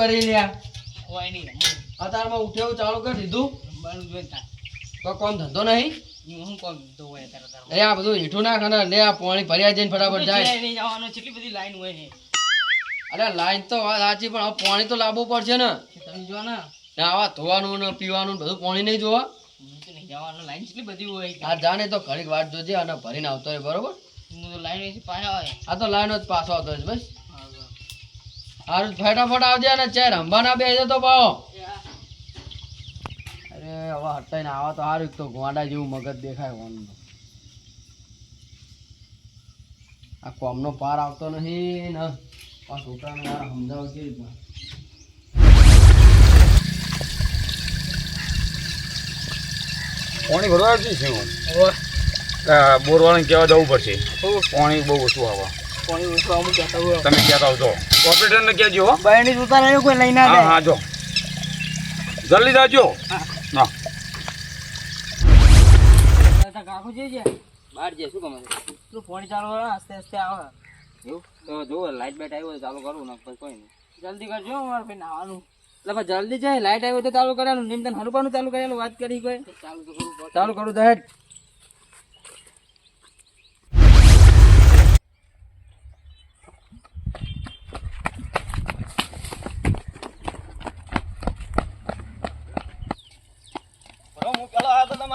કરી લ્યા કોઈ નહીં અત્યારમાં ઉઠેવું ચાલુ કરી દીધું તો કોમ ધંધો નહીં? હું હું કોમ હોય એ આ બધું હેઠું નાખ અને લે આ પાણી ભર્યા જઈને ફટાફટ જાય. નહીં જવાનું કેટલી બધી લાઈન હોય ને અરે લાઈન તો સાચી પણ હવે પાણી તો લાવવું પડશે ને. તમે જો ને. ને આવા ધોવાનું ને પીવાનું બધું પાણી નહીં જોવા. હું જવાનું લાઈન કેટલી બધી હોય આ જાણે તો ઘડીક વાત જોજે અને ભરીને આવતો રહે બરોબર? હું તો લાઈન વિશે આવે. આ તો લાઈન જ પાછો આવતો રહે બસ. હારું ફટાફટ આવજે અને ચેર અંબાના બેજો બેસે તો પાવો અરે હવે હટાઈને આવા તો હારું એક તો ગોંડા જેવું મગજ દેખાય ઓનનું આ કોમનો પાર આવતો નથી ને આ છોકરાને મારે સમજાવ કેવી રીતના પાણી ભરવા હું બોરવાળાને કહેવા જવું પડશે. પાણી બહુ ઓછું આવે. પાણી ઓછું અમુક કહેતા હોય તમે કહેતા આવજો ઓપરેટરને કહેજો હો. બહેણી ઉતાર આવ્યો કોઈ લઈને ના હા હા જો. જલ્દી જાજો. ના. કાકુ જઈ બહાર જઈએ શું ગમે તું પાણી ચાલુ આસ્તે આસ્તે આવે. એવું? તો જો લાઇટ બાઈટ આવ્યો તો ચાલુ કરું ને પછી કોઈ નહીં. જલ્દી કરજો મારે ભાઈ નાવાનું. એટલે પણ જલ્દી જાય લાઈટ આવ્યો તો ચાલુ કરેલું નિમતન હરુપાનું ચાલુ કરેલું વાત કરી કોઈ. ચાલુ કરું ચાલુ કરું તો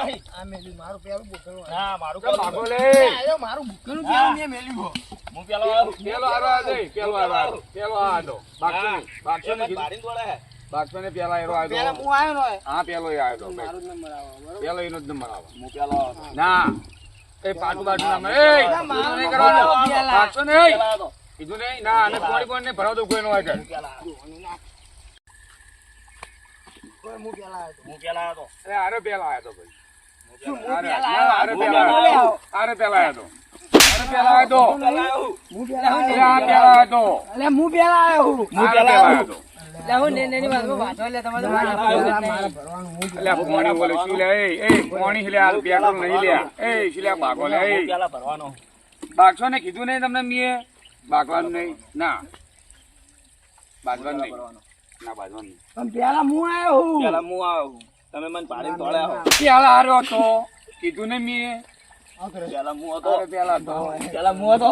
હેડ ભાગો લે. પેલો હારો આ જઈ, પેલો હારો આ. પેલો આ આદો. બાગસો નહીં. બાગસો નહીં કીધું. બાગસો ને પેલા એરો આદો. હા પેલો એ આદો. પેલો એનો જ નંબર આવે. ના. એ પાટું બાટું ના નહીં કરવાનું. કીધું નહીં. ના અને પણ નહીં ભરાવતો કોઈ નો હોય અરે હારે પેલા આયો ભાઈ હારે પેલા આયો. હારે પેલા આવ્યો તો. હારે પેલા આયો તો. આ પેલા આયો તો. અલે હું પેલા આવ્યો હું પેલા આયો હું ને નેની વાતમાં પાછો લે તમારે મારે એટલે આ પોણી બોલે શું લે એ એ પોણી લે હાલ પેટ્રોલ નહીં લે એ શું લે ભાગો બાગશો ને કીધું નહીં તમને મીએ બાગવાનું નહીં ના બાજવાનું નહીં ના બાજવાનું નહીં આવ્યો પેલા હું આવ્યો હું. પેલા હારો તો કીધું ને મીએ. પેલા પેલા હતો. પેલા હું હતો.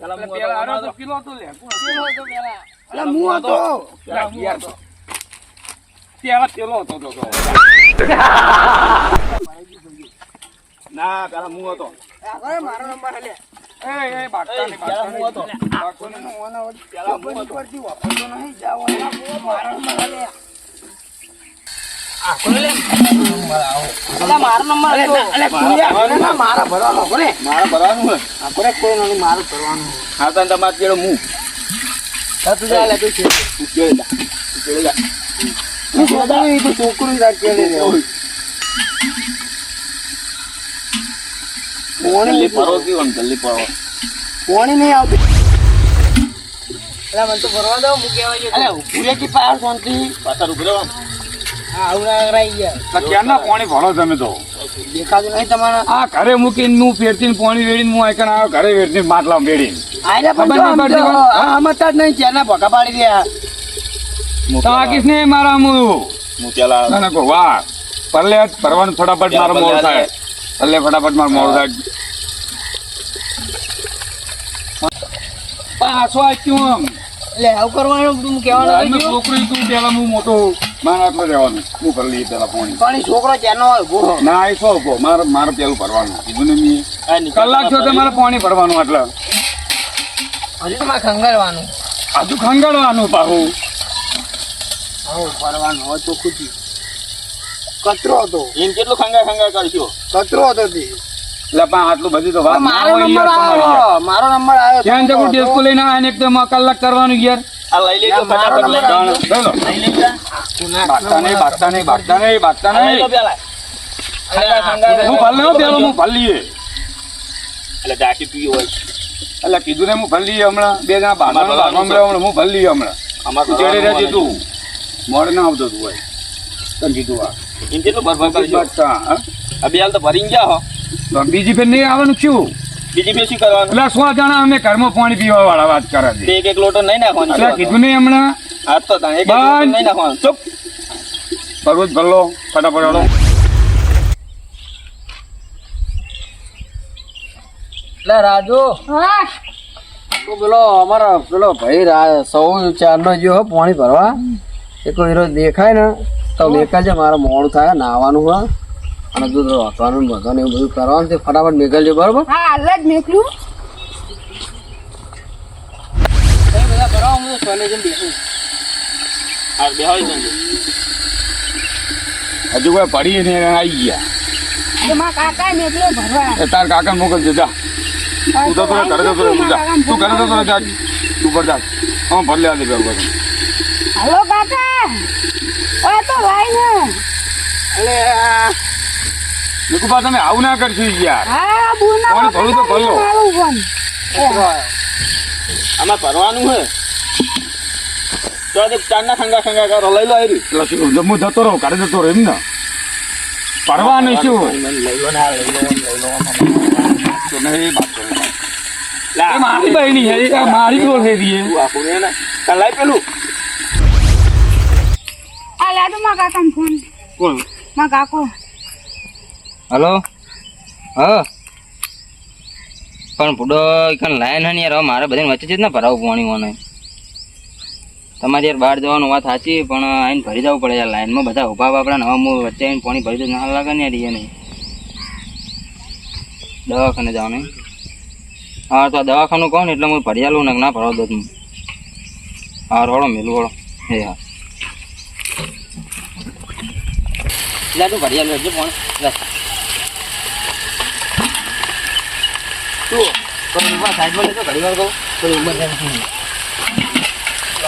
એટલે પેલા હારો તો કિલો હતો લે. કિલો હતો? પેલા હું હતો. પેલા યાર હતો. પેલા પેલો હતો તો તો. મારો નંબર લે એ એ બાગતા નહીં, હતો. નહીં. બાગતો નહીં. પેલા મારો નંબર હતો મારા ભરવાનો કોને? મારે ભરવાનું. આપણે કોઈ નથી મારું ભરવાનું હા તને તમારે પેલો મું તું ચાલે તું છે તું કેળે જા. તું કેળે જા. તું જોતા તો છોકરું રાખ કે લે. કેવું જલ્દી. કોણી નહીં આવતી? એટલે મને તો ભરવા દો મૂકી આવજો જો અલે ઉભું કી પાર શાંતિ પાછળ ઊભી. ક્યારના પાણી ભરો તમે તો? દેખાતું નહીં તમારા? આ ઘરે મૂકીને હું ફેરતીને પાણી વેડીને હું આઈકણ આવ્યો ઘરે વેરતીને માટલા વેડીને સમજતા જ નહીં ચેરના ભોકા પાડી ગયા તો આ કિસને મારા હું? ના ના કહો વાહ. પરલે આજ ફટાફટ મારો મોડ થાય. પરલે ફટાફટ મારો મોડ થાય. પાછો ક્યું આમ. એટલે આવું કરવાનું તું કહેવાનું છોકરી તું પેલા હું મોટો મારા આટલો રહેવાનું. હું લઈએ પેલા પાણી. પણ છોકરો ચેનો હોય? ઊભો. ના એ સો ઊભો? મારે મારે પેલું ભરવાનું. કીધું ને મેં. કલાક છો તમારે પાણી ભરવાનું એટલે. હજુ તમારે ખંગાળવાનું. હજુ ખંગાળવાનું પાછું આવું ભરવાનું હોય તો ખુશી. કચરો હતો. એમ કેટલું ખંગા ખંગા કરશો? કચરો હતો તે. પણ આટલું બધી તો વાત મારો નંબર. આવ્યો. મારો નંબર આવ્યો. ડેસ્કો લઈને એક તો કલાક કરવાનું યાર. યાર, મારો નંબર આવ્યો. ચાલો. ભાગતા નહીં ભાગતા નહીં ભાગતા નહીં ભાગતા નહીં. હું ભલ લઉં પેલો હું ભલ લઈએ. એટલે કીધું ને હું ભલ લઈએ હમણાં. બે જણા ભાગવાનું હમણાં હું ભલ લઈએ હમણાં. અમારું ચડી રહેજે તું. મોડે ના આવતો તું હોય. તને કીધું આ. ભાગતા, હા? તો બીજી ફેર નહીં આવવાનું શું એટલે સો જણા અમે ઘરમાં પાણી પીવા વાળા વાત કરે છે? એટલે કીધું નહીં હમણાં હા તો તાણે એક એક નહીં નાખવાનો. ચૂપ! પરવું જ ભરલો. ફટાફટ વાળો એટલે રાજુ. તું પેલો અમારા પેલો ભાઈ સૌ ચારનો જો હો પાણી ભરવા. એક હીરો દેખાય ને. તો દેખાય છે મારા મોડું થાય નાવાનું હોય. અને દૂધ વાંચવાનું બધાને બધું એવું બધું કરવાનું છે. ફટાફટ મેકલજે બરોબર? હા હાલ જ બધા ભરાવો હું તો જઈને બેસું. આ બેહાડી દેજો. હજુ કોઈ પડી ને આવી ગયા. મારા કાકા મેકલો ભરવા તાર કાકા મોકલજો જા. તું તો તું ઘરે તો તું જા. તું ઘરે તો રહે જા. તું પર જા. હા ભરલે દે પેલું બધું હલો કાકા. ઓ તો લાઈ ને. અલે આ નિકુબા તમે આવું ના કરશો યાર. હા બુના કોણ ભરું તો ભરલો. આમાં ભરવાનું હે. તો આજે ચારના ખંગા ખંગા કરો લઈ લો આવી પેલા શું જમ્મુ જતો રહો ઘરે જતો રહો એમ ને? પરવા નહીં શું લઈ લો ના લઈ લો લઈ લો તો નહીં વાત કરો. મારી બહેની હે મારી બોલ હે રીએ તું ને? લાઈ પેલું. આ લાડુ માં કાકા ફોન. કોણ? માં કાકો હલો? હા? પણ પૂડો એકન લાયન હા યાર મારે બધાને વચ્ચે જ ના ભરાવું પાણી મને. તમારે યાર બહાર જવાનું વાત સાચી, પણ આઈને ભરી જવું પડે યાર લાઈનમાં બધા ઊભા બાપડા નવા હું વચ્ચે આવીને પાણી ભરી દઉં ના લાગે ને યાર ઈ નહીં દવાખાને જવાનું હા, તો દવાખાનું કહો ને, એટલે હું ભરી આલું ને ના ભરાવ દઉં હું હા રોડો મેલું વળો એ હા. લે, તું ભરી આલું હજુ પાણી. સાઈડમાં કહું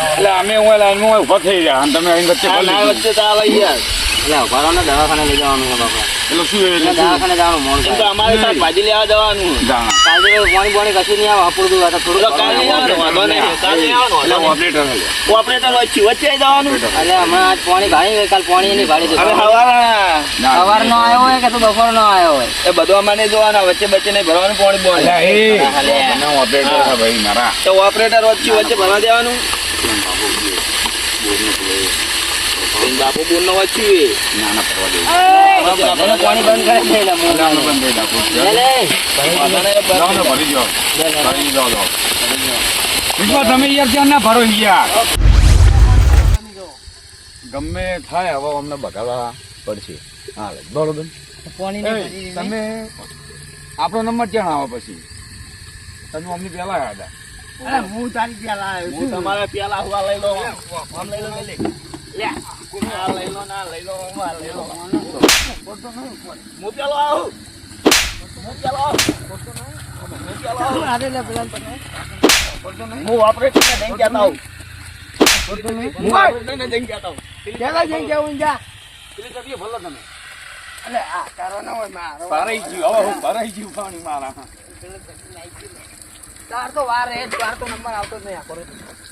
એટલે અમે હું લાઈનમાં ઊભા થઈ રહ્યા અને તમે વચ્ચે. વચ્ચે તો આવે યાર એટલે ઊભા રહો ને દવાખાને લઈ જવાનું છે બાપા. એટલે શું એટલે દવાખાને જવાનું મોણ તો થાય ભાજી શાકભાજી લેવા જવાનું. કાલે પાણી પાણી કશું નહીં આવે આપણું આ તો થોડું કાલે નહીં આવવાનું, વાંધો નહીં. કાલ આવવાનું, એટલે ઓપરેટર. ઓપરેટર વચ્ચે વચ્ચે જવાનું? એટલે હમણાં આજ પાણી ભાડી ગઈ કાલ પાણી એની ભાડી હવે હવાના ના, આવ્યો હોય કે તું બપોરનો આવ્યો હોય? એ બધું અમારે જોવાના વચ્ચે વચ્ચે નહીં ભરવાનું પાણી. એના ઓપરેટર ભાઈ મારા. તો ઓપરેટર વચ્ચે વચ્ચે ભરવા દેવાનું? બાપુ બોલ નો વાંચ્યું ના ના ફરવા દે પાણી બંધ કરે છે બંધ ભરી જાઓ. ભરી જાઓ, જાઓ. તમે યાર ત્યાં ના ભરો યાર. ગમે થાય હવે અમને બગાડવા પડશે. હા બરોબર. તમે આપણો નંબર ક્યાં આવે પછી? તમે અમને પેલા આવ્યા હતા. હું તમારે પેલા હુવા લઈ લો. આમ લઈ લો પેલી. લે આ લો ના લઈ લો આ લઈ લો પેલો આવું હું પેલો આવું હું પેલો આવું હું ઓપરેટર ને જઈને કહેતા આવું હું ઓપરેટર ને જઈને કહેતા આવું પેલી તબીએ ભલો તમે ભરાઈ ગયું હવે ભરાઈ ગયું મારા તાર તો વાર એ વાર તો નંબર આવતો જ નહીં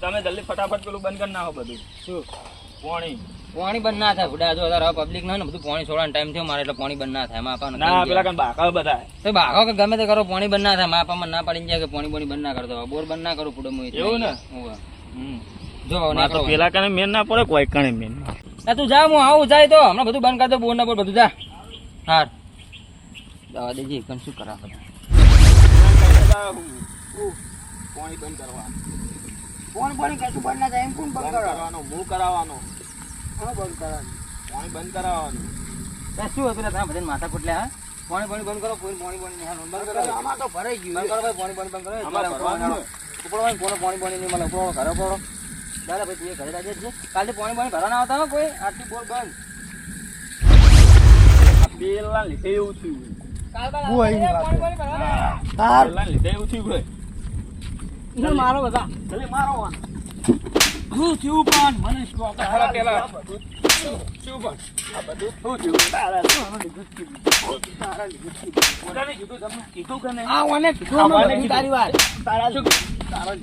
તમે જલ્દી ફટાફટ પેલું બંધ કરી નાખો બધું. શું? પાણી. પાણી બંધ ના થાય. બુડા જો તારા પબ્લિક ના ને બધું પાણી છોડવાનો ટાઈમ થયો મારે એટલે પાણી બંધ ના થાય. માપા ના પેલા કણ બાકા બધા તો બાઘો કે ગમે તે કરો પાણી બંધ ના થાય. માપા મને ના પાડી જાય કે પાણી પાણી બંધ ના કરતો બોર બંધ ના કરું પૂડો મુઈ એવું ને? જો ના તો પેલા કને મેન ના પડે કોઈ કણે મેન તું જા હું આવું જાય તો. હમણાં બધું બંધ કરતો બોર ના બોર બધું જા. હાર દવા દેજે એકદમ શું કરા બધા પાણી બંધ કરવા. ફોન ફોન કશું બંધ ના થાય એમ કોણ બંધ કરવાનો હું કરાવવાનો. પાણી બંધ કરાવવાનું. શું હતું તમે બધાને માથા કુટલે હા? પાણી પાણી બંધ કરો કોઈ પાણી બંધ નહીં. બંધ કરો. આમાં તો ભરાઈ ગયું. બંધ કરો ભાઈ પાણી બંધ બંધ કરો. ઉપડો ભાઈ કોને પાણી પાણી નહીં મળે? ઉપડો ઘરે ઉપડો ચાલે ભાઈ તું એ ઘરે રાજે છે કાલે પાણી પાણી ભરવા ના આવતા કોઈ? આટલી બોર બંધ. પેલા લીધે એવું થયું પેલા લીધે એવું થયું મારો બધા. મારો વાન. થયું પણ? મને શું પેલા. શું? પણ? આ બધું શું થયું? તારા તારા કીધું તમે કીધું કે નહીં? આ મને આ મને કીધું. તારી વાત. તારા શું તારા.